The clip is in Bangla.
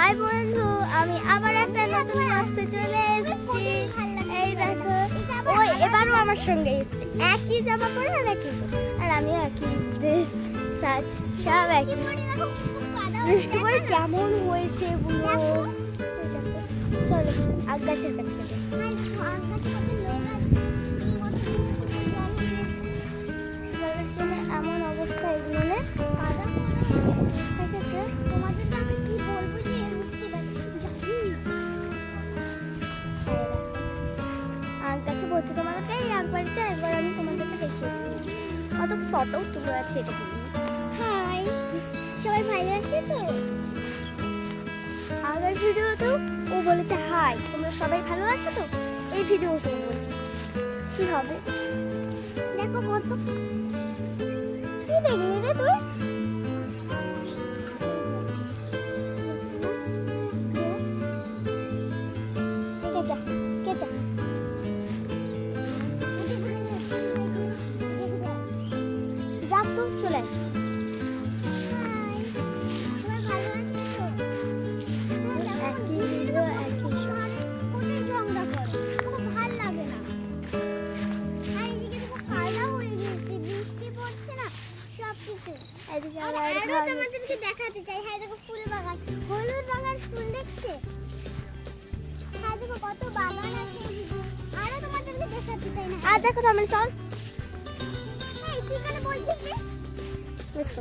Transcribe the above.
হাই বন্ধু, আমি আবার একটা নতুন ক্লাসে চলে এসেছি। এই দেখো ওই এবারও আমার সঙ্গে এসেছে। একই জামা পরে না একই আর আমিও একই ড্রেস সাজ সব একই। বৃষ্টি পরে কেমন হয়েছে এগুলো চলো আগ গাছের কাছে আগ বলতে তোমাদেরকে এই বাড়িতে একবার আমি তোমাদেরকে দেখিয়েছি। কত ফটো তুলে আছে এটা হাই সবাই ভালো আছে তো? আগের ভিডিওতেও ও বলেছে হাই তোমরা সবাই ভালো আছো তো? এই ভিডিওতেও বলছি কি হবে? দেখো কত। কি দেখলি রে তুই? আর দেখাতে চাই। হ্যাঁ দেখো ফুল বাগান। হলুদ বাগান ফুল দেখছে হ্যাঁ দেখো কত বাগান আছে এদিকে। আরও তোমাদেরকে দেখাতে চাই না। আর দেখো চল। এই তুই কেন বলছিস রে বুঝছ